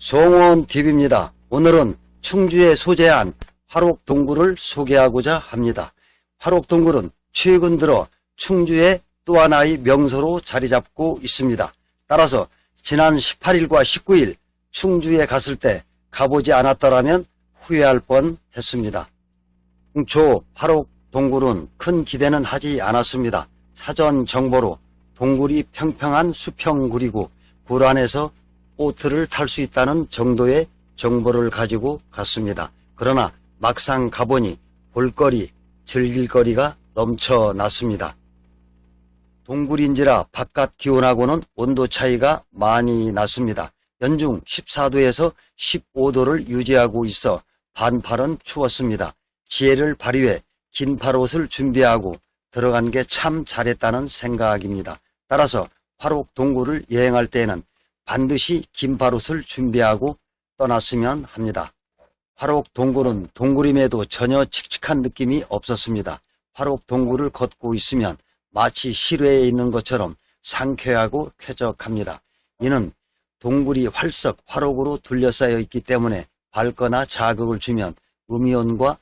송원 TV입니다. 오늘은 충주에 소재한 화록 동굴을 소개하고자 합니다. 화록 동굴은 최근 들어 충주의 또 하나의 명소로 자리 잡고 있습니다. 따라서 지난 18일과 19일 충주에 갔을 때 가보지 않았더라면 후회할 뻔 했습니다. 초 화록 동굴은 큰 기대는 하지 않았습니다. 사전 정보로 동굴이 평평한 수평굴이고 굴 안에서 보트를 탈 수 있다는 정도의 정보를 가지고 갔습니다. 그러나 막상 가보니 볼거리, 즐길거리가 넘쳐났습니다. 동굴인지라 바깥 기온하고는 온도 차이가 많이 났습니다. 연중 14도에서 15도를 유지하고 있어 반팔은 추웠습니다. 지혜를 발휘해 긴 팔옷을 준비하고 들어간 게 참 잘했다는 생각입니다. 따라서 화록 동굴을 여행할 때에는 반드시 긴팔옷을 준비하고 떠났으면 합니다. 화록 동굴은 동굴임에도 전혀 칙칙한 느낌이 없었습니다. 화록 동굴을 걷고 있으면 마치 실외에 있는 것처럼 상쾌하고 쾌적합니다. 이는 동굴이 활석 화록으로 둘러싸여 있기 때문에 밝거나 자극을 주면 음이온과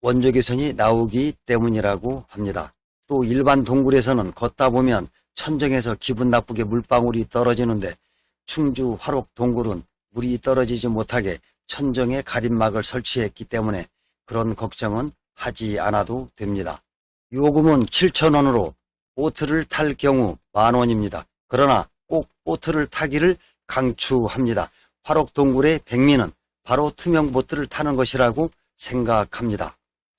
원적외선이 나오기 때문이라고 합니다. 또 일반 동굴에서는 걷다 보면 천정에서 기분 나쁘게 물방울이 떨어지는데 충주 화록 동굴은 물이 떨어지지 못하게 천정에 가림막을 설치했기 때문에 그런 걱정은 하지 않아도 됩니다. 요금은 7,000원으로 보트를 탈 경우 만원입니다. 그러나 꼭 보트를 타기를 강추합니다. 화록 동굴의 백미는 바로 투명 보트를 타는 것이라고 생각합니다.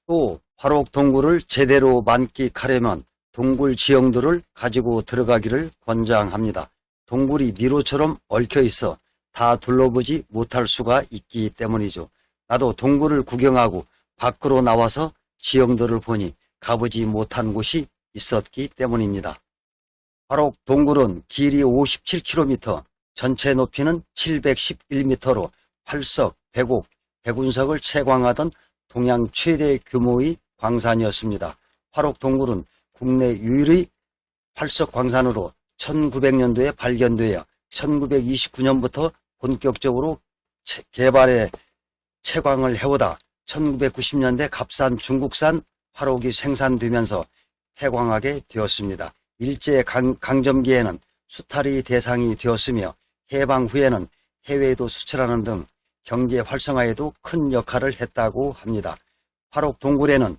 또 화록 동굴을 제대로 만끽하려면 동굴 지형들을 가지고 들어가기를 권장합니다. 동굴이 미로처럼 얽혀 있어 다 둘러보지 못할 수가 있기 때문이죠. 나도 동굴을 구경하고 밖으로 나와서 지형들을 보니 가보지 못한 곳이 있었기 때문입니다. 화록 동굴은 길이 57km, 전체 높이는 711m로 활석, 백옥, 백운석을 채광하던 동양 최대 규모의 광산이었습니다. 화록 동굴은 국내 유일의 활석 광산으로 1900년도에 발견되어 1929년부터 본격적으로 채- 개발에 채광을 해오다 1990년대 값싼 중국산 화록이 생산되면서 해광하게 되었습니다. 일제 강, 강점기에는 수탈이 대상이 되었으며 해방 후에는 해외에도 수출하는 등 경제 활성화에도 큰 역할을 했다고 합니다. 화록 동굴에는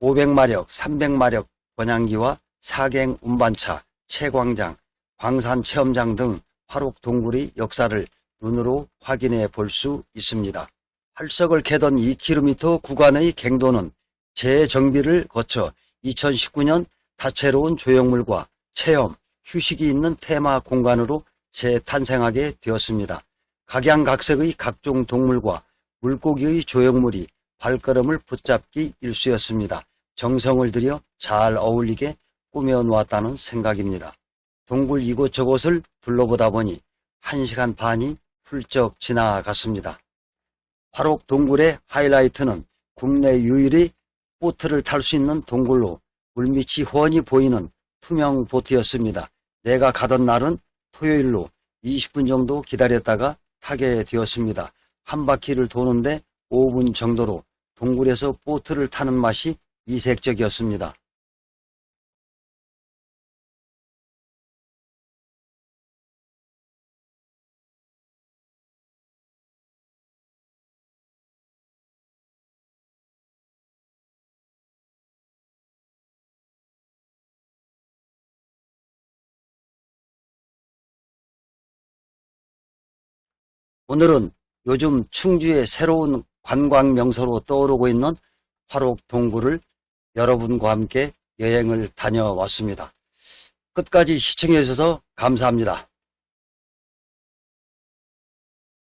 500마력, 300마력 번향기와 사갱 운반차, 채광장, 광산 체험장 등 화록 동굴의 역사를 눈으로 확인해 볼 수 있습니다. 활석을 캐던 2km 구간의 갱도는 재정비를 거쳐 2019년 다채로운 조형물과 체험, 휴식이 있는 테마 공간으로 재탄생하게 되었습니다. 각양각색의 각종 동물과 물고기의 조형물이 발걸음을 붙잡기 일쑤였습니다. 정성을 들여 잘 어울리게 꾸며 놓았다는 생각입니다. 동굴 이곳저곳을 둘러보다 보니 한시간 반이 훌쩍 지나갔습니다. 화록 동굴의 하이라이트는 국내 유일의 보트를 탈 수 있는 동굴로 물밑이 훤히 보이는 투명 보트였습니다. 내가 가던 날은 토요일로 20분 정도 기다렸다가 타게 되었습니다. 한 바퀴를 도는데 5분 정도로 동굴에서 보트를 타는 맛이 이색적이었습니다. 오늘은 요즘 충주의 새로운 관광 명소로 떠오르고 있는 화록 동굴을 여러분과 함께 여행을 다녀왔습니다. 끝까지 시청해 주셔서 감사합니다.